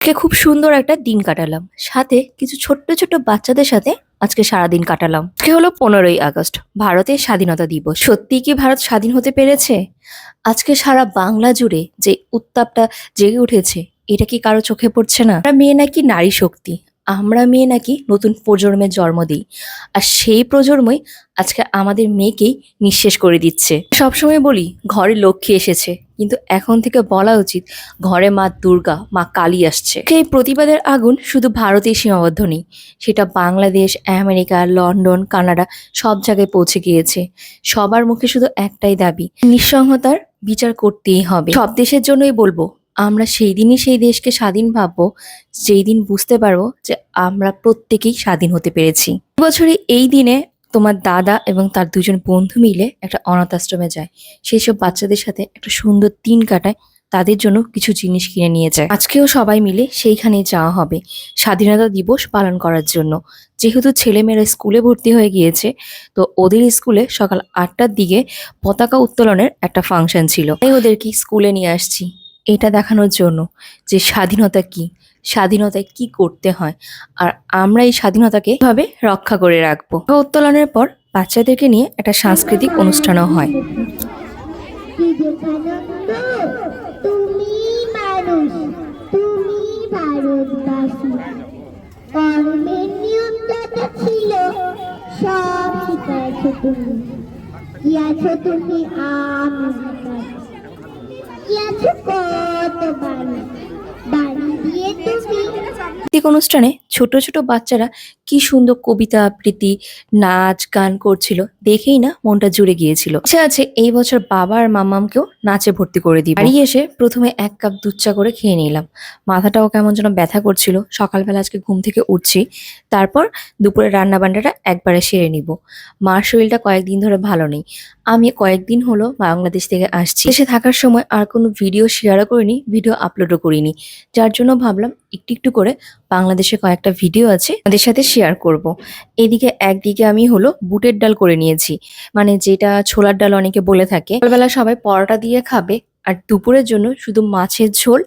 আজকে খুব সুন্দর একটা দিন কাটালাম। সাথে কিছু ছোট্ট ছোট্ট বাচ্চাদের সাথে আজকে সারাদিন কাটালাম। আজকে হলো পনেরোই আগস্ট, ভারতের স্বাধীনতা দিবস। সত্যি কি ভারত স্বাধীন হতে পেরেছে? আজকে সারা বাংলা জুড়ে যে উত্তাপটা জেগে উঠেছে, এটা কি কারও চোখে পড়ছে না? আমরা মেয়ে নাকি নারী শক্তি, আমরা মেয়ে নাকি নতুন প্রজন্মের জন্ম দিই। আর সেই প্রজন্মই আজকে আমাদের মেয়েকেই নিঃশেষ করে দিচ্ছে। সবসময় বলি, ঘরে লক্ষ্মী এসেছে কিন্তু এখন থেকে বলা উচিত, ঘরে মা দুর্গা, মা কালী আসছে। এই প্রতিবাদের আগুন শুধু ভারতেই সীমাবদ্ধ নেই, সেটা বাংলাদেশ, আমেরিকা, লন্ডন, কানাডা সব জায়গায় পৌঁছে গিয়েছে। সবার মুখে শুধু একটাই দাবি নিঃসংহতার বিচার করতেই হবে। সব দেশের জন্যই বলব, আমরা সেই দিনই সেই দেশকে স্বাধীন ভাববো, যেই দিন বুঝতে পারব যে আমরা প্রত্যেকেই স্বাধীন হতে পেরেছি। বছরে এই দিনে তোমার দাদা এবং তার দুজন বন্ধু মিলে একটা অনাথ আশ্রমে যায়। সেই সব বাচ্চাদের সাথে একটা সুন্দর দিন কাটায়, তাদের জন্য কিছু জিনিস কিনে নিয়ে যায়। আজকেও সবাই মিলে সেইখানে যাওয়া হবে। স্বাধীনতা দিবস পালন করার জন্য। যেহেতু ছেলেমেয়েরা স্কুলে ভর্তি হয়ে গিয়েছে, তো ওদের স্কুলে সকাল আটটার দিকে পতাকা উত্তোলনের একটা ফাংশন ছিল। তাই ওদেরকে স্কুলে নিয়ে আসছি। এটা দেখানোর জন্য যে স্বাধীনতা কি? স্বাধীনতায় কি করতে হয়? আর আমরা এই স্বাধীনতাকে কীভাবে রক্ষা করে রাখব? উত্তোলনের পর বাচ্চাদেরকে নিয়ে একটা সাংস্কৃতিক অনুষ্ঠানও হয়। তুমি আছো কত বাড়ি বাড়ি অনুষ্ঠানে ছোট ছোট বাচ্চারা কি সুন্দর কবিতা আবৃত্তি, নাচ, গান করছিল, দেখেই না মনটা জুড়ে গিয়েছিল। ইচ্ছে আছে এই বছর বাবা আর মামামকেও নাচে ভর্তি করে দিই বাড়ি এসে প্রথমে এক কাপ দুধ চা করে খেয়ে নিলাম। মাথাটাও কেমন যেন ব্যথা করছিল। সকালবেলা আজকে ঘুম থেকে উঠছি। তারপর দুপুরে রান্না বান্নাটা একবারে সেরে নিব। মার শরীরটা কয়েকদিন ধরে ভালো নেই। আমি কয়েকদিন হলো বাংলাদেশ থেকে আসছি। এসে থাকার সময় আর কোনো ভিডিও শেয়ারও করিনি ভিডিও আপলোডও করিনি। যার জন্য ভাবলাম একটু একটু করে বাংলাদেশে কয়েকটা ভিডিও আছে, তাদের সাথে শেয়ার করব। এদিকে একদিকে আমি হলো বুটের ডাল করে নিয়েছি মানে যেটা ছোলার ডাল অনেকে বলে থাকে, সকালবেলা সবাই পরোটা দিয়ে খাবে আর দুপুরের জন্য শুধু মাছের ঝোল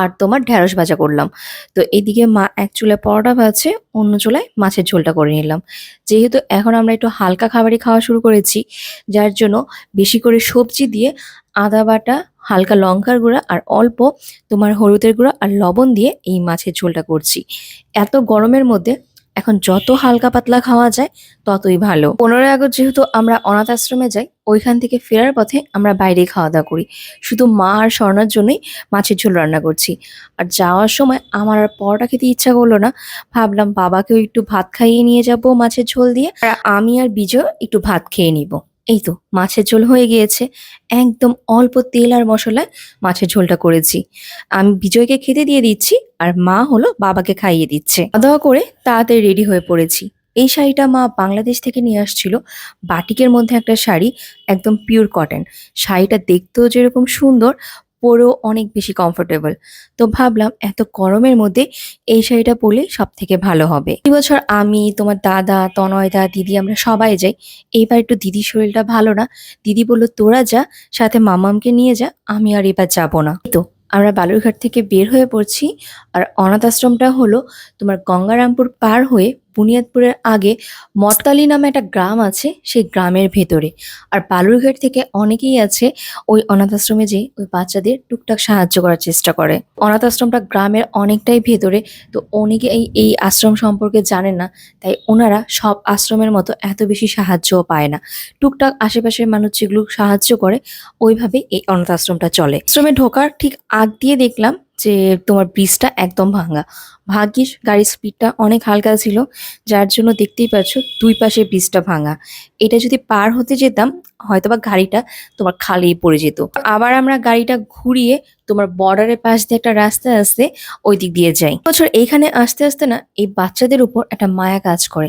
আর তোমার ঢ্যাঁড়স ভাজা করলাম। তো এদিকে মা এক চুলায় পরোটা ভাজছে, অন্য চুলায় মাছের ঝোলটা করে নিলাম। যেহেতু এখন আমরা একটু হালকা খাবারই খাওয়া শুরু করেছি, যার জন্য বেশি করে সবজি দিয়ে আদা বাটা, হালকা লঙ্কার গুঁড়া আর অল্প তোমার হলুদের গুঁড়া আর লবণ দিয়ে এই মাছের ঝোলটা করছি। এত গরমের মধ্যে এখন যত হালকা পাতলা খাওয়া যায়, ততই ভালো। পনেরোই আগস্ট যেহেতু আমরা অনাথ আশ্রমে যাই, ওইখান থেকে ফেরার পথে আমরা বাইরে খাওয়া দাওয়া করি। শুধু মা আর স্বর্ণার জন্যই মাছের ঝোল রান্না করছি। আর যাওয়ার সময় আমার আর পরোটা খেতে ইচ্ছা করল না। ভাবলাম বাবাকেও একটু ভাত খাইয়ে নিয়ে যাব মাছের ঝোল দিয়ে। আর আমি আর বিজয় একটু ভাত খেয়ে নিব। এই তো মাছের ঝোল হয়ে গিয়েছে। একদম অল্প তেল আর মশলায় মাছের ঝোলটা করেছি। আমি বিজয়কে খেতে দিয়ে দিচ্ছি আর মা হলো বাবাকে খাইয়ে দিচ্ছে। খাওয়া করে তাড়াতাড়ি রেডি হয়ে পড়েছি। এই শাড়িটা মা বাংলাদেশ থেকে নিয়ে আসছিল। বাটিকের মধ্যে একটা শাড়ি, একদম পিওর কটন শাড়িটা দেখতেও যেরকম সুন্দর পরেও অনেক বেশি কমফোর্টেবল তো ভাবলাম এত গরমের মধ্যে এই শাড়িটা পরলে সব থেকে ভালো হবে। এই বছর আমি, তোমার দাদা তনয়দা দিদি আমরা সবাই যাই। এইবার একটু দিদির শরীরটা ভালো না। দিদি বলল, তোরা যা, সাথে মামামকে নিয়ে যা, আমি আর এবার যাব না। তো আমরা বালুরঘাট থেকে বের হয়ে পড়ছি। আর অনাথ আশ্রমটা হলো তোমার গঙ্গারামপুর পার হয়ে বুনিয়াদপুরের আগে মটকালি নামে একটা গ্রাম আছে, সেই গ্রামের ভেতরে। আর বালুরঘাট থেকে অনেকেই আছে ওই অনাথ আশ্রমে যে ওই বাচ্চাদের টুকটাক সাহায্য করার চেষ্টা করে। অনাথ আশ্রমটা গ্রামের অনেকটাই ভেতরে, তো অনেকে এই এই আশ্রম সম্পর্কে জানে না, তাই ওনারা সব আশ্রমের মতো এত বেশি সাহায্যও পায় না। টুকটাক আশেপাশের মানুষ যেগুলো সাহায্য করে ওইভাবে এই অনাথ আশ্রমটা চলে। আশ্রমে ঢোকার ঠিক আগ দিয়ে দেখলাম যে তোমার ব্রিজটা একদম ভাঙা। ভাগ্যিস গাড়ির স্পিডটা অনেক হালকা ছিল, যার জন্য দেখতেই পাচ্ছ দুই পাশে ব্রিজটা ভাঙা। এটা যদি পার হতে যেতাম, হয়তোবা গাড়িটা তোমার খালি পড়ে যেত। আবার আমরা গাড়িটা ঘুরিয়ে তোমার বর্ডারের পাশ দিয়ে একটা রাস্তা আসতে ওই দিক দিয়ে যাই। বছর এইখানে আসতে আসতে না এই বাচ্চাদের উপর একটা মায়া কাজ করে।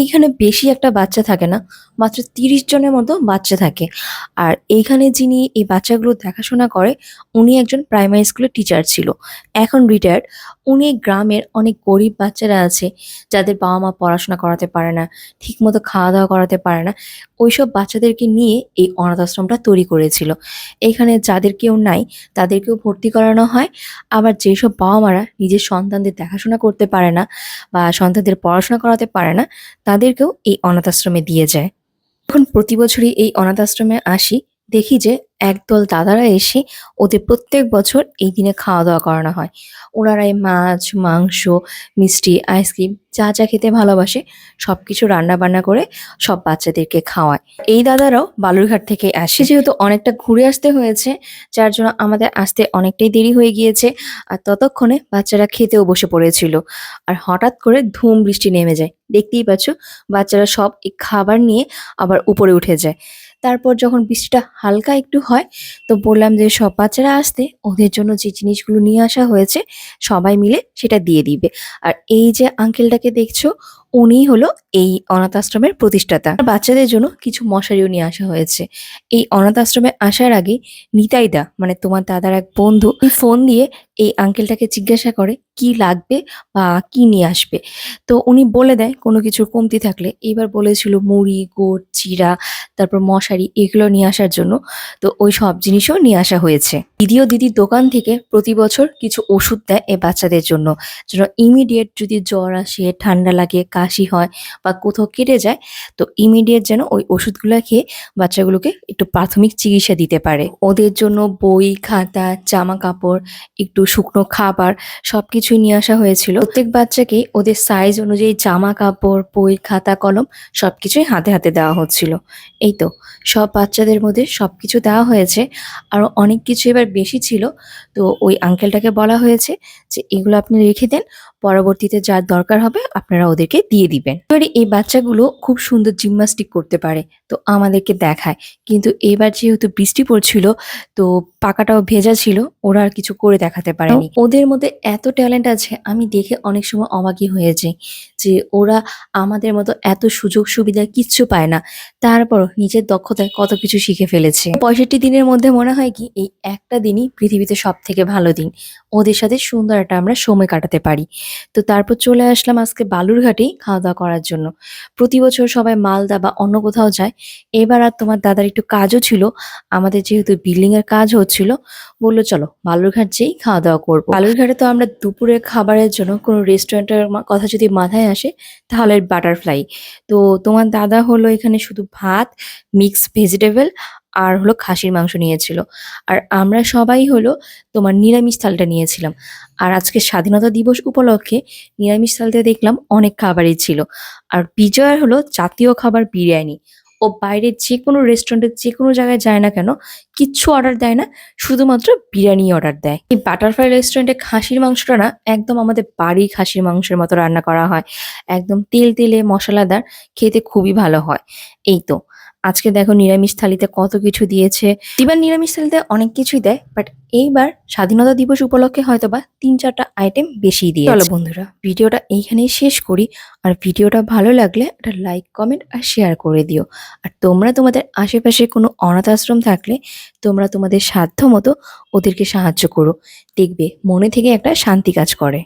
এইখানে বেশি একটা বাচ্চা থাকে না, মাত্র তিরিশ জনের মতো বাচ্চা থাকে। আর এইখানে যিনি এই বাচ্চাগুলো দেখাশোনা করে, উনি একজন প্রাইমারি স্কুলের টিচার ছিল। এখন রিটায়ার্ড অনেক গ্রামের অনেক গরিব বাচ্চারা আছে, যাদের বাবা মা পড়াশোনা করাতে পারে না, ঠিকমতো খাওয়া দাওয়া করাতে পারে না। ওইসব বাচ্চাদেরকে নিয়ে এই অনাথ আশ্রমটা তৈরি করেছিল। এখানে যাদের কেউ নাই, তাদেরকেও ভর্তি করানো হয়। আবার যেসব বাবা মারা নিজের সন্তানদের দেখাশোনা করতে পারে না বা সন্তানদের পড়াশোনা করাতে পারে না, তাদেরকেও এই অনাথ আশ্রমে দিয়ে যায়। এখন প্রতি বছরই এই অনাথ আশ্রমে আসি। দেখি যে একদল দাদারা এসে ওদের প্রত্যেক বছর এই দিনে খাওয়া দাওয়া করানো হয়। ওনারা এই মাছ, মাংস, মিষ্টি, আইসক্রিম যা যা খেতে ভালোবাসে সব কিছু রান্না বান্না করে সব বাচ্চাদেরকে খাওয়ায়। এই দাদারাও বালুরঘাট থেকে আসে। যেহেতু অনেকটা ঘুরে আসতে হয়েছে, যার জন্য আমাদের আসতে অনেকটাই দেরি হয়ে গিয়েছে আর ততক্ষণে বাচ্চারা খেতেও বসে পড়েছিল। আর হঠাৎ করে ধুম বৃষ্টি নেমে যায়। দেখতেই পাচ্ছ বাচ্চারা সব এই খাবার নিয়ে আবার উপরে উঠে যায়। তারপর যখন বৃষ্টিটা হালকা একটু হয়, তো বললাম যে, সব বাচ্চারা আসতে, ওদের জন্য যে জিনিসগুলো নিয়ে আসা হয়েছে, সবাই মিলে সেটা দিয়ে দিবে। আর এই যে আঙ্কেলটাকে দেখছ উনি হলো এই অনাথ আশ্রমের প্রতিষ্ঠাতা। বাচ্চাদের জন্য কিছু মশারিও নিয়ে আসা হয়েছে। এই অনাথ আশ্রমে আসার আগে নিতাইদা মানে তোমার দাদার এক বন্ধু, ফোন দিয়ে এই আঙ্কেলটাকে জিজ্ঞাসা করে, কি লাগবে বা কি নিয়ে আসবে? তো উনি বলে দেয়, কোনো কিছুর কমতি থাকলে। এবার বলেছিল মুড়ি গোট চিরা তারপর মশারি, এগুলো নিয়ে আসার জন্য। তো ওই সব জিনিসও নিয়ে আসা হয়েছে। দিদিও দিদির দোকান থেকে প্রতি বছর কিছু ওষুধ দেয় এই বাচ্চাদের জন্য। যেন ইমিডিয়েট যদি জ্বর আসে, ঠান্ডা লাগে, কাশি হয় বা কোথাও কেটে যায়, তো ইমিডিয়েট যেন ওই ওষুধগুলো খেয়ে বাচ্চাগুলোকে একটু প্রাথমিক চিকিৎসা দিতে পারে। ওদের জন্য বই, খাতা জামা কাপড় একটু শুকনো খাবার সব কিছুই নিয়ে আসা হয়েছিল। প্রত্যেক বাচ্চাকে ওদের সাইজ অনুযায়ী জামা কাপড় বই, খাতা, কলম সব কিছুই হাতে হাতে দেওয়া হচ্ছিল। এই তো, সব বাচ্চাদের মধ্যে সব কিছু দেওয়া হয়েছে। আরও অনেক কিছু এবার বেশি ছিল তো ওই আঙ্কেলটাকে বলা হয়েছে যে এগুলো আপনি রেখে দেন। পরবর্তীতে যার দরকার হবে আপনারা ওদেরকে দিয়ে দিবেন। এবারে এই বাচ্চাগুলো খুব সুন্দর জিমনাস্টিক করতে পারে তো আমাদেরকে দেখায়। কিন্তু এবার যেহেতু বৃষ্টি পড়ছিল তো পাকাটাও ভেজা ছিল ওরা আর কিছু করে দেখাতে পারেনি। ওদের মধ্যে এত ট্যালেন্ট আছে আমি দেখে অনেক সময় অবাকই হয়ে যাই যে ওরা আমাদের মতো এত সুযোগ সুবিধা কিচ্ছু পায় না। তারপর নিজের দক্ষতায় কত কিছু শিখে ফেলেছে। পঁয়ষট্টি দিনের মধ্যে মনে হয় কি এই একটা দিনই পৃথিবীতে সব থেকে ভালো দিন। ওদের সাথে সুন্দর একটা আমরা সময় কাটাতে পারি। তো তারপর চলে আসলাম আজকে বালুরঘাটেই খাওয়া দাওয়া করার জন্য। প্রতি বছর সবাই মালদা বা অন্য কোথাও যায়। এবার আর তোমার দাদার একটু কাজও ছিল। আমাদের যেহেতু বিল্ডিং এর কাজ হচ্ছিল, বলল, চলো বালুরঘাট যেই খাওয়া দাওয়া করব। বালুরঘাটে তো আমরা দুপুরের খাবারের জন্য কোনো রেস্টুরেন্টের কথা যদি মাথায় আসে, তাহলে বাটারফ্লাই তো তোমার দাদা হলো এখানে শুধু ভাত মিক্স ভেজিটেবল আর হলো খাসির মাংস নিয়েছিল। আর আমরা সবাই হলো তোমার নিরামিষ থালটা নিয়েছিলাম। আর আজকে স্বাধীনতা দিবস উপলক্ষে নিরামিষ থালতে দেখলাম অনেক খাবারই ছিল। আর বিজয়ের হলো জাতীয় খাবার বিরিয়ানি। ও বাইরের যে কোনো রেস্টুরেন্টে যে কোনো জায়গায় যায় না কেন, কিচ্ছু অর্ডার দেয় না, শুধুমাত্র বিরিয়ানি অর্ডার দেয়। এই বাটারফ্লাই রেস্টুরেন্টে খাসির মাংসটা না একদম আমাদের বাড়ি খাসির মাংসের মতো রান্না করা হয়। একদম তেল তেলে মশলাদার, খেতে খুবই ভালো হয়। এই তো আজকে দেখো নিরামিষ থালিতে কত কিছু দিয়েছে। এবার নিরামিষ থালিতে অনেক কিছুই দেয় বাট এইবার স্বাধীনতা দিবস উপলক্ষে হয়তো বা তিন চারটা আইটেম বেশি দিয়ে চলো বন্ধুরা ভিডিওটা এইখানেই শেষ করি আর ভিডিওটা ভালো লাগলে একটা লাইক কমেন্ট আর শেয়ার করে দিও। আর তোমরা তোমাদের আশেপাশে কোনো অনাথ আশ্রম থাকলে তোমরা তোমাদের সাধ্য মতো ওদেরকে সাহায্য করো। দেখবে মনে থেকে একটা শান্তি কাজ করে।